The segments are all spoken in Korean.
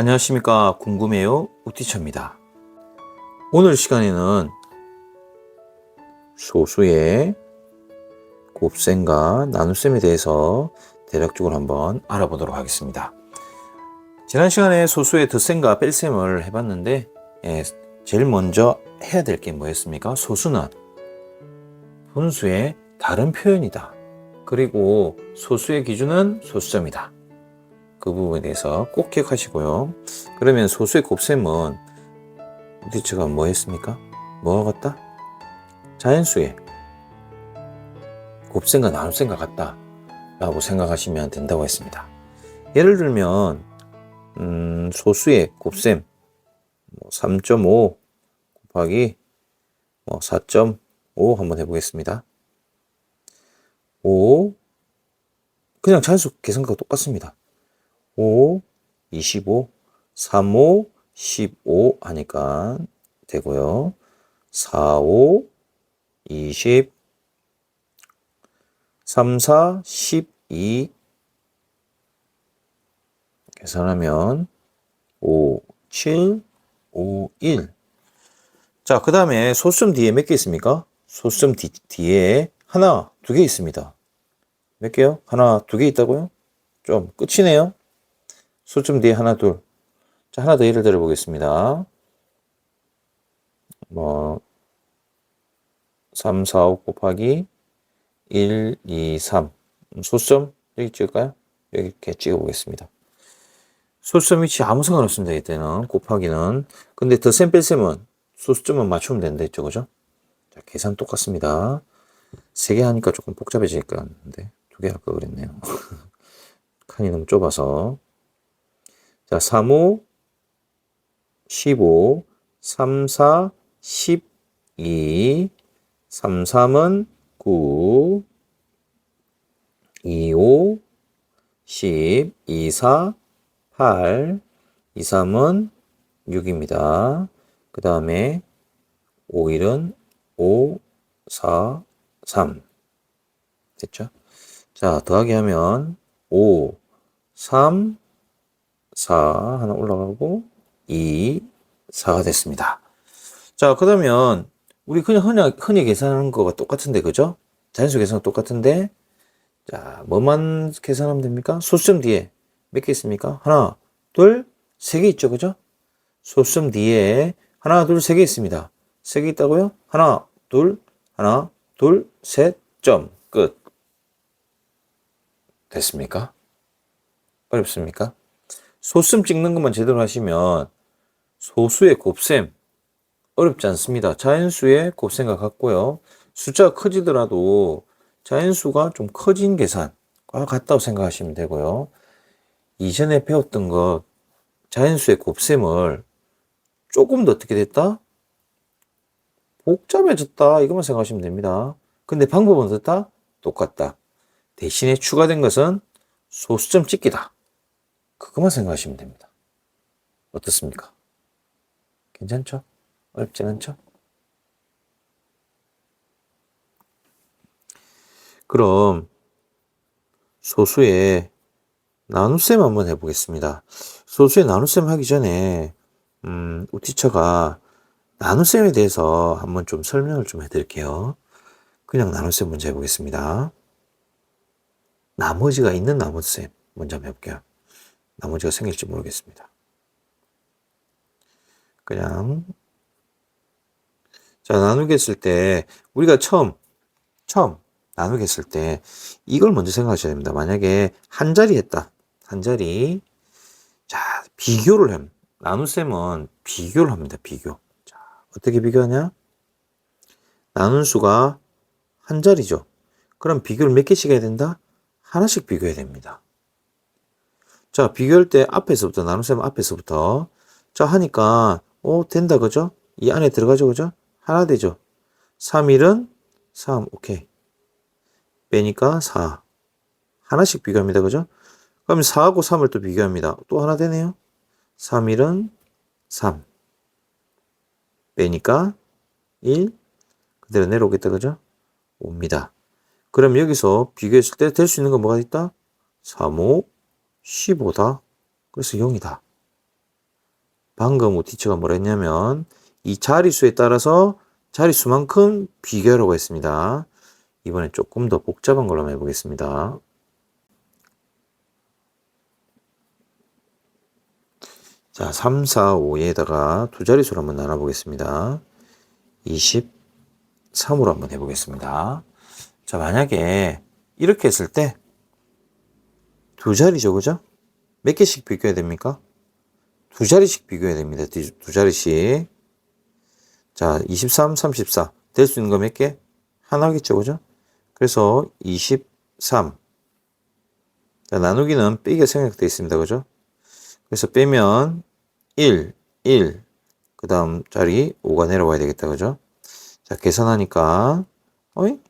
안녕하십니까. 궁금해요. 우티처입니다. 오늘 시간에는 소수의 곱셈과 나눗셈에 대해서 대략적으로 한번 알아보도록 하겠습니다. 지난 시간에 소수의 덧셈과 뺄셈을 해봤는데 예, 제일 먼저 해야 될 게 뭐였습니까? 소수는 분수의 다른 표현이다. 그리고 소수의 기준은 소수점이다 그 부분에 대해서 꼭 기억하시고요. 그러면 소수의 곱셈은 우리처가 뭐 했습니까? 뭐와 같다? 자연수의 곱셈과 나눗셈과 같다 라고 생각하시면 된다고 했습니다. 예를 들면 음, 소수의 곱셈 3.5뭐 곱하기 뭐4.5 한번 해보겠습니다. 5 그냥 자연수 계산과 똑같습니다. 5, 25, 3, 5, 15 하니까 되고요. 4, 5, 20, 3, 4, 12 계산하면 5, 7, 5, 1 자, 그 다음에 소수점 뒤에 몇 개 있습니까? 소수점 뒤, 뒤에 하나, 두 개 있습니다. 몇 개요? 하나, 두 개 있다고요? 좀 끝이네요. 소점 뒤에 하나, 둘. 자, 하나 더 예를 들어 보겠습니다. 뭐, 3, 4, 5 곱하기 1, 2, 3. 소점 여기 찍을까요? 여기 이렇게 찍어 보겠습니다. 소수점 위치 아무 상관없습니다. 이때는 곱하기는. 근데 더셈 뺄셈은 소수점만 맞추면 된다 했죠. 그죠? 자, 계산 똑같습니다. 세 개 하니까 조금 복잡해질 것 같은데 두 개할걸 그랬네요. 칸이 너무 좁아서. 자, 3, 5, 15, 3, 4, 12, 3, 3은 9, 2, 5, 10, 2, 4, 8, 2, 3은 6입니다. 그 다음에 5, 1은 5, 4, 3. 됐죠? 자, 더하기 하면 5, 3, 4 하나 올라가고 2, 4가 됐습니다. 자, 그러면 우리 그냥 흔히, 흔히 계산하는 거가 똑같은데, 그죠? 자연수 계산 똑같은데, 자, 뭐만 계산하면 됩니까? 소수점 뒤에 몇 개 있습니까? 하나, 둘, 세 개 있죠, 그죠? 소수점 뒤에 하나, 둘, 세 개 있습니다. 세 개 있다고요? 하나, 둘, 하나, 둘, 셋, 점, 끝. 됐습니까? 어렵습니까? 소수점 찍는 것만 제대로 하시면 소수의 곱셈 어렵지 않습니다. 자연수의 곱셈과 같고요. 숫자가 커지더라도 자연수가 좀 커진 계산과 같다고 생각하시면 되고요. 이전에 배웠던 것 자연수의 곱셈을 조금 더 어떻게 됐다? 복잡해졌다. 이것만 생각하시면 됩니다. 근데 방법은 어떻다? 똑같다. 대신에 추가된 것은 소수점 찍기다. 그것만 생각하시면 됩니다. 어떻습니까? 괜찮죠? 어렵진 않죠? 그럼 소수의 나눗셈 한번 해보겠습니다. 소수의 나눗셈 하기 전에 음, 우티처가 나눗셈에 대해서 한번 좀 설명을 좀 해드릴게요. 그냥 나눗셈 문제 해보겠습니다. 나머지가 있는 나눗셈 먼저 한번 해볼게요. 나머지가 생길지 모르겠습니다. 그냥 자 나누겠을 때 우리가 처음 처음 나누겠을 때 이걸 먼저 생각하셔야 됩니다. 만약에 한 자리 했다. 한 자리 자 비교를 해. 나눗셈은 비교를 합니다. 비교. 자 어떻게 비교하냐? 나눈 수가 한 자리죠. 그럼 비교를 몇 개씩 해야 된다? 하나씩 비교해야 됩니다. 자, 비교할 때 앞에서부터, 나눗셈 앞에서부터. 자, 하니까, 오, 된다, 그죠? 이 안에 들어가죠, 그죠? 하나 되죠? 3, 1은 3, 오케이. 빼니까 4. 하나씩 비교합니다, 그죠? 그럼 4하고 3을 또 비교합니다. 또 하나 되네요. 3, 1은 3. 빼니까 1. 그대로 내려오겠다, 그죠? 옵니다. 그럼 여기서 비교했을 때 될 수 있는 건 뭐가 있다? 3, 5, 15다. 그래서 0이다. 방금 우리 티처가 뭐라 했냐면 이 자릿수에 따라서 자릿수만큼 비교하라고 했습니다. 이번에 조금 더 복잡한 걸로 한번 해보겠습니다. 자, 3, 4, 5에다가 두 자릿수로 한번 나눠보겠습니다. 23으로 한번 해보겠습니다. 자, 만약에 이렇게 했을 때 두 자리죠, 그죠? 몇 개씩 비교해야 됩니까? 두 자리씩 비교해야 됩니다. 두, 두 자리씩. 자, 23, 34. 될 수 있는 거 몇 개? 하나겠죠, 그죠? 그래서 23. 자, 나누기는 빼기가 생략되어 있습니다. 그죠? 그래서 빼면 1, 1. 그 다음 자리 5가 내려와야 되겠다. 그죠? 자, 계산하니까, 어이?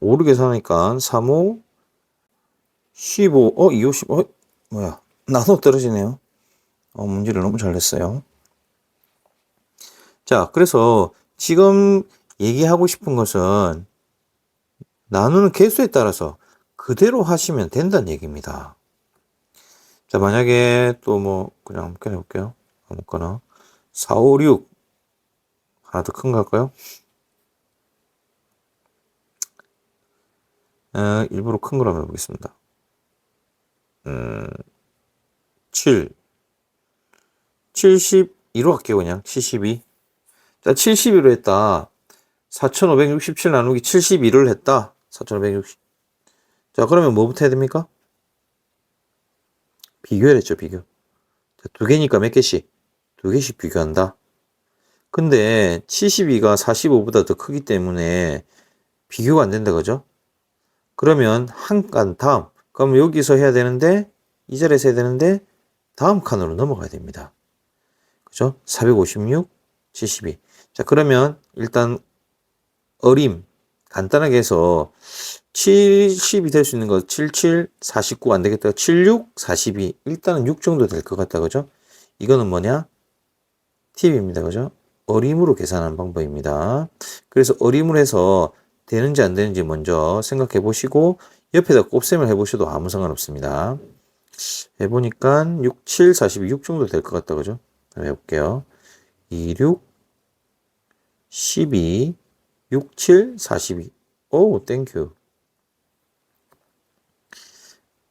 5를 계산하니까 3, 5, 15, 어, 2, 5, 10, 어, 뭐야. 나눠 떨어지네요. 어, 문제를 너무 잘 냈어요. 자, 그래서 지금 얘기하고 싶은 것은 나누는 개수에 따라서 그대로 하시면 된다는 얘기입니다. 자, 만약에 또 뭐, 그냥 한번 해볼게요. 아무거나. 4, 5, 6. 하나 더 큰 거 할까요? 어, 일부러 큰 한번 해보겠습니다. 음, 7. 72로 할게요, 그냥. 72. 자, 72로 했다. 4567 나누기 72를 했다. 4560. 자, 그러면 뭐부터 해야 됩니까? 비교를 했죠, 비교. 자, 두 개니까 몇 개씩? 두 개씩 비교한다. 근데 72가 45보다 더 크기 때문에 비교가 안 된다, 그죠? 그러면 한 칸 다음. 그럼 여기서 해야 되는데, 이 자리에서 해야 되는데, 다음 칸으로 넘어가야 됩니다. 그죠? 456, 72. 자, 그러면 일단 어림, 간단하게 해서 70이 될 수 있는 거 77, 49 안 되겠다. 76, 42. 일단은 6 정도 될 것 같다. 그죠? 이거는 뭐냐? 팁입니다. 그죠? 어림으로 계산하는 방법입니다. 그래서 어림을 해서 되는지 안 되는지 먼저 생각해 보시고 옆에다 곱셈을 해 보셔도 아무 상관없습니다. 해보니까 6, 7, 42, 6 정도 될 것 같다. 그죠? 해볼게요. 2, 6, 12, 6, 7, 42. 오, 땡큐.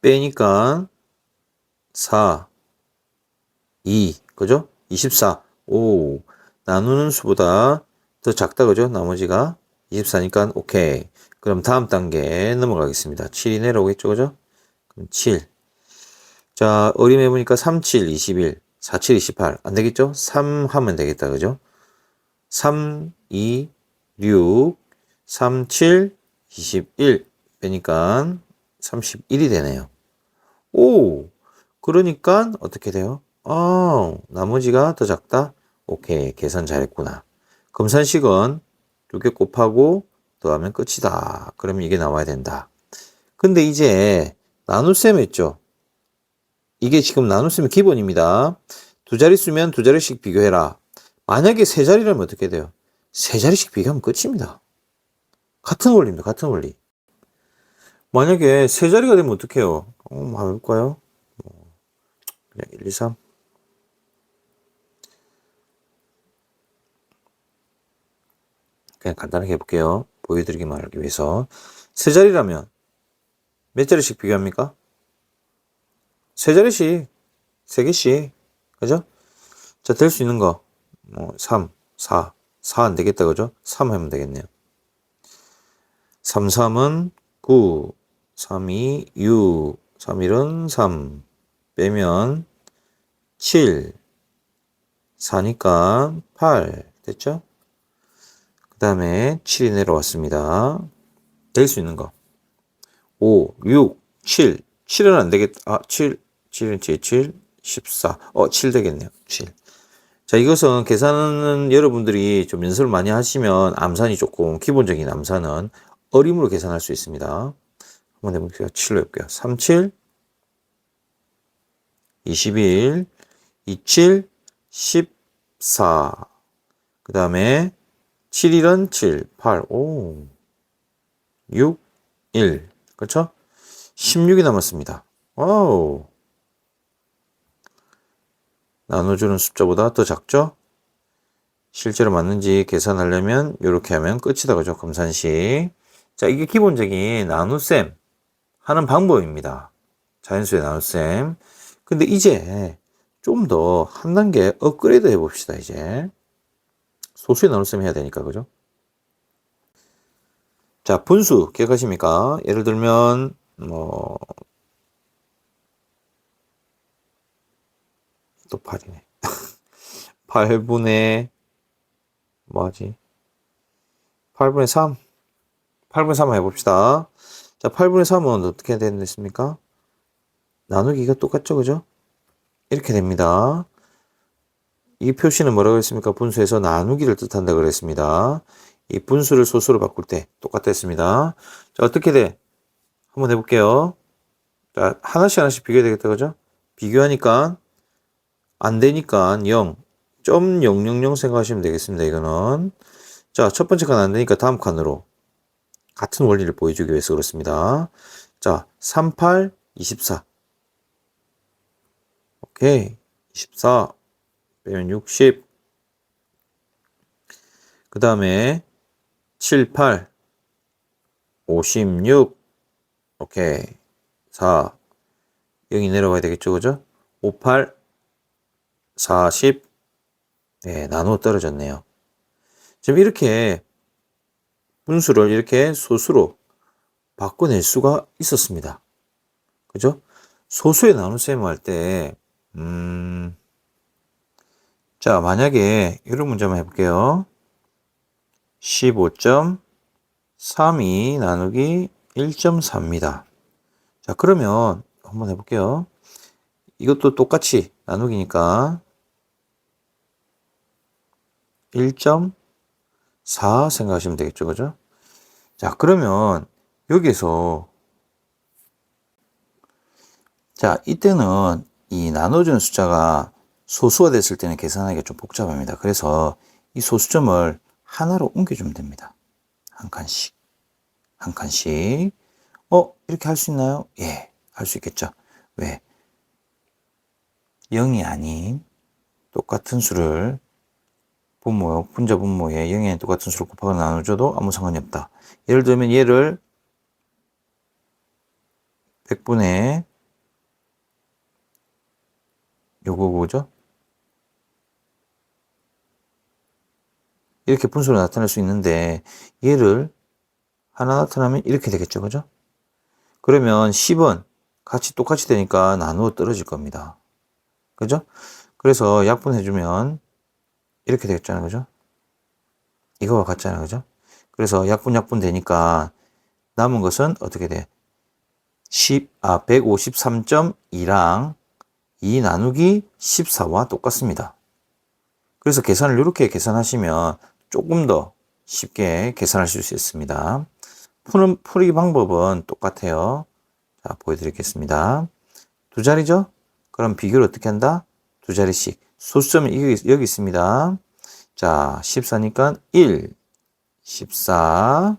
빼니까 4, 2, 그죠? 24. 오, 나누는 수보다 더 작다, 그죠? 나머지가 24니까 오케이. 그럼 다음 단계 넘어가겠습니다. 7이 내려오겠죠, 그죠? 그럼 7. 자, 어림 해 보니까 3, 7, 21, 4, 7, 28. 안 되겠죠? 3 하면 되겠다, 그죠? 3, 2, 6, 3, 7, 21. 빼니까 31이 되네요. 오! 그러니까 어떻게 돼요? 아, 나머지가 더 작다? 오케이, 계산 잘했구나. 검산식은 두개 곱하고 더하면 끝이다. 그러면 이게 나와야 된다. 근데 이제 나눗셈 했죠? 이게 지금 나눗셈의 기본입니다. 두 자리 쓰면 두 자리씩 비교해라. 만약에 세 자리라면 어떻게 돼요? 세 자리씩 비교하면 끝입니다. 같은 원리입니다. 같은 원리. 만약에 세 자리가 되면 어떡해요? 어, 한번 해볼까요? 뭐, 그냥 1, 2, 3. 그냥 간단하게 해볼게요. 보여드리기만 하기 위해서. 세 자리라면 몇 자리씩 비교합니까? 세 자리씩, 세 개씩. 그죠? 자, 될 수 있는 거. 뭐, 3, 4. 4 안 되겠다. 그죠? 3 하면 되겠네요. 3, 3은 9. 3, 2, 6. 3, 1은 3. 빼면 7. 4니까 8. 됐죠? 그 다음에 7이 내려왔습니다. 될 수 있는 거. 5, 6, 7. 7은 안 되겠다. 아, 7. 7은 제 7. 14. 어, 7 되겠네요. 7. 자, 이것은 계산은 여러분들이 좀 연습을 많이 하시면 암산이 조금 기본적인 암산은 어림으로 계산할 수 있습니다. 한번 해볼게요. 7로 해볼게요. 37, 21, 27, 14. 그 다음에 7일은 7, 8, 5, 6, 1. 그렇죠? 16이 남았습니다. 와우. 나눠주는 숫자보다 더 작죠? 실제로 맞는지 계산하려면 이렇게 하면 끝이다. 그죠? 검산식. 자, 이게 기본적인 나눗셈 하는 방법입니다. 자연수의 나눗셈. 근데 이제 좀 더 한 단계 업그레이드 해봅시다. 이제. 소수의 나눗셈 해야 되니까. 그죠? 자, 분수 기억하십니까? 예를 들면, 뭐, 또 8이네. 8분의, 뭐하지? 8분의 3. 8분의 3 해봅시다. 자, 8분의 3은 어떻게 됐습니까? 나누기가 똑같죠, 그죠? 이렇게 됩니다. 이 표시는 뭐라고 했습니까? 분수에서 나누기를 뜻한다 그랬습니다. 이 분수를 소수로 바꿀 때 똑같았습니다. 자, 어떻게 돼? 한번 해볼게요. 자, 하나씩 하나씩 비교해야 되겠다, 그죠? 비교하니까 안 되니까 0. 0.000 생각하시면 되겠습니다. 이거는. 자, 첫 번째 칸 안 되니까 다음 칸으로 같은 원리를 보여주기 위해서 그렇습니다. 자, 38, 24. 오케이. 24 빼면 60. 그 다음에 7, 8, 56. 오케이. 4. 0이 내려가야 되겠죠, 그죠? 5, 8, 40. 네, 나누어 떨어졌네요. 지금 이렇게 분수를 이렇게 소수로 바꿔낼 수가 있었습니다. 그죠? 소수의 나눗셈 할 때, 음, 자, 만약에 이런 문제 한번 해볼게요. 15.32 나누기 1.4입니다. 자, 그러면 한번 해볼게요. 이것도 똑같이 나누기니까 1.4 생각하시면 되겠죠. 그죠? 자, 그러면 여기서 자, 이때는 이 나눠주는 숫자가 소수가 됐을 때는 계산하기가 좀 복잡합니다. 그래서 이 소수점을 하나로 옮겨주면 됩니다. 한 칸씩. 한 칸씩. 어, 이렇게 할 수 있나요? 예, 할 수 있겠죠. 왜? 0이 아닌 똑같은 수를 분모, 분자 분모에 0이 아닌 똑같은 수를 곱하거나 나눠줘도 아무 상관이 없다. 예를 들면 얘를 100분의 요거 뭐죠? 이렇게 분수로 나타낼 수 있는데 얘를 하나 나타나면 이렇게 되겠죠. 그죠? 그러면 10은 같이 똑같이 되니까 나누어 떨어질 겁니다. 그죠? 그래서 약분해주면 이렇게 되겠잖아요. 그죠? 이거와 같잖아요. 그죠? 그래서 약분 약분 되니까 남은 것은 어떻게 돼? 10, 아, 153.2랑 2 나누기 14와 똑같습니다. 그래서 계산을 이렇게 계산하시면 조금 더 쉽게 계산하실 수 있습니다. 푸는, 풀이 방법은 똑같아요. 자, 보여드리겠습니다. 두 자리죠? 그럼 비교를 어떻게 한다? 두 자리씩. 소수점이 여기, 여기 있습니다. 자, 14니까 1, 14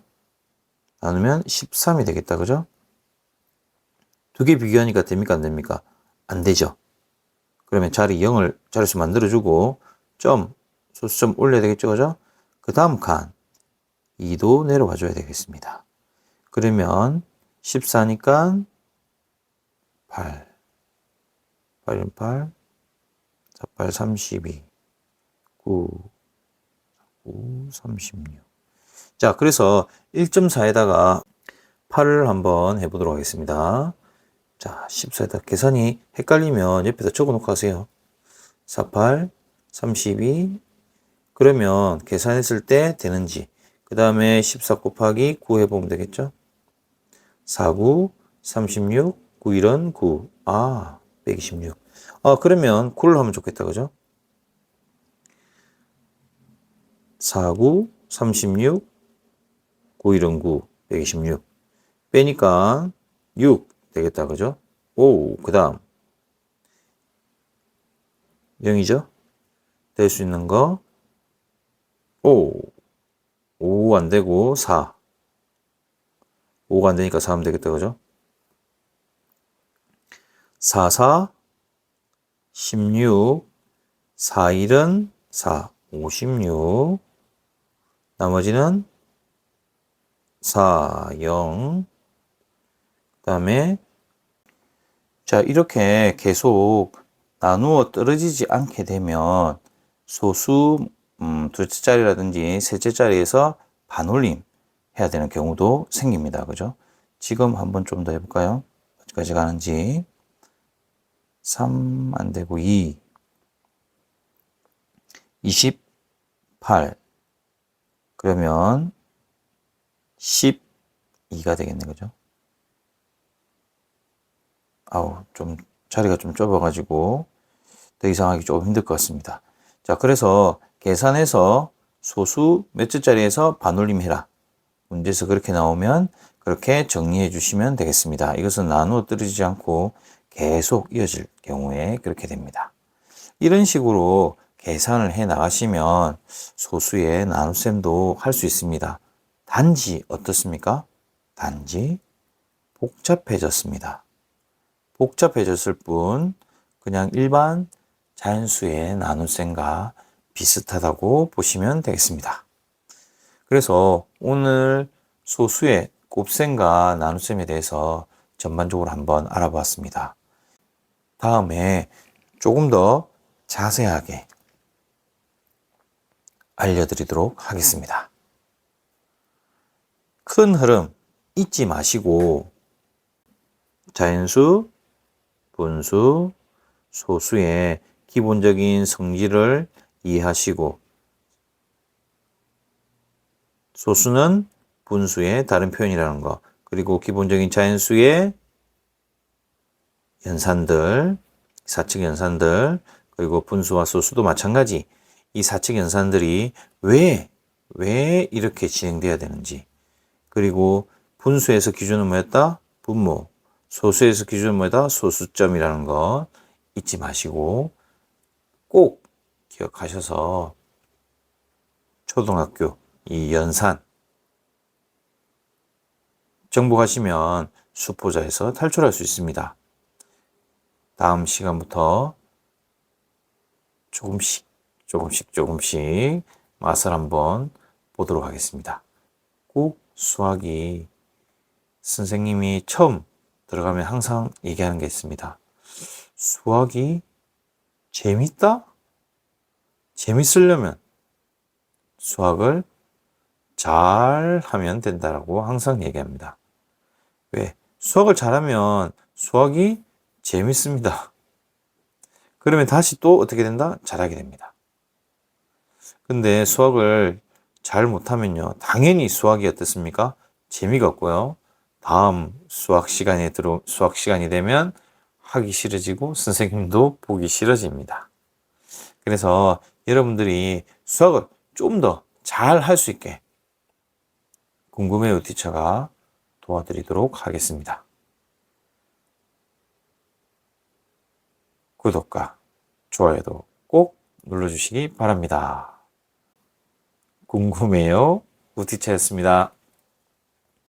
나누면 13이 되겠다. 그죠? 두 개 비교하니까 됩니까? 안 됩니까? 안 되죠. 그러면 자리 0을 자리수 만들어주고 점, 소수점 올려야 되겠죠. 그죠? 그 다음 칸 2도 내려와 줘야 되겠습니다. 그러면 14니까 8 8은 8 자, 8, 32 9 9, 36 자, 그래서 1.4에다가 8을 한번 해보도록 하겠습니다. 자, 14에다 계산이 헷갈리면 옆에다 적어 놓고 하세요. 48, 32, 그러면 계산했을 때 되는지, 그 다음에 14 곱하기 9 해보면 되겠죠? 49, 36, 91은 9. 아, 126. 아, 그러면 9를 하면 좋겠다, 그죠? 49, 36, 91은 9, 126. 빼니까 6 되겠다, 그죠? 오, 그 다음. 0이죠? 될 수 있는 거. 오, 5안 되고 4. 5가 안 되니까 4 하면 되겠다, 그죠? 4, 4, 16, 4일은 4, 56. 나머지는 4, 0. 그 다음에, 자, 이렇게 계속 나누어 떨어지지 않게 되면 소수, 음, 둘째 자리라든지 셋째 자리에서 반올림 해야 되는 경우도 생깁니다. 그죠? 지금 한번 좀 더 해볼까요? 어디까지 가는지. 3 안 되고 2. 28. 그러면 12가 되겠네. 그죠? 아우, 좀 자리가 좀 좁아가지고 더 이상 하기 조금 힘들 것 같습니다. 자, 그래서 계산해서 소수 몇째 자리에서 반올림 해라. 문제에서 그렇게 나오면 그렇게 정리해 주시면 되겠습니다. 이것은 나누어 떨어지지 않고 계속 이어질 경우에 그렇게 됩니다. 이런 식으로 계산을 해 나가시면 소수의 나눗셈도 할 수 있습니다. 단지 어떻습니까? 단지 복잡해졌습니다. 복잡해졌을 뿐 그냥 일반 자연수의 나눗셈과 비슷하다고 보시면 되겠습니다. 그래서 오늘 소수의 곱셈과 나눗셈에 대해서 전반적으로 한번 알아보았습니다. 다음에 조금 더 자세하게 알려드리도록 하겠습니다. 큰 흐름 잊지 마시고 자연수, 분수, 소수의 기본적인 성질을 이해하시고. 소수는 분수의 다른 표현이라는 거. 그리고 기본적인 자연수의 연산들 사측 연산들 그리고 분수와 소수도 마찬가지. 이 사측 연산들이 왜, 왜 이렇게 진행돼야 되는지. 그리고 분수에서 기준은 뭐였다? 분모. 소수에서 기준은 뭐였다? 소수점이라는 거 잊지 마시고 꼭 기억하셔서 초등학교 이 연산 정복하시면 수포자에서 탈출할 수 있습니다. 다음 시간부터 조금씩 조금씩 조금씩 맛을 한번 보도록 하겠습니다. 꼭 수학이 선생님이 처음 들어가면 항상 얘기하는 게 있습니다. 수학이 재밌다? 재밌으려면 수학을 잘 하면 된다라고 항상 얘기합니다. 왜? 수학을 잘하면 수학이 재밌습니다. 그러면 다시 또 어떻게 된다? 잘하게 됩니다. 근데 수학을 잘 못하면요. 당연히 수학이 어떻습니까? 재미가 없고요. 다음 수학 시간에 들어, 수학 시간이 되면 하기 싫어지고 선생님도 보기 싫어집니다. 그래서 여러분들이 수학을 좀 더 잘 할 수 있게 궁금해요 티처가 도와드리도록 하겠습니다. 구독과 좋아요도 꼭 눌러주시기 바랍니다. 궁금해요 우티처였습니다.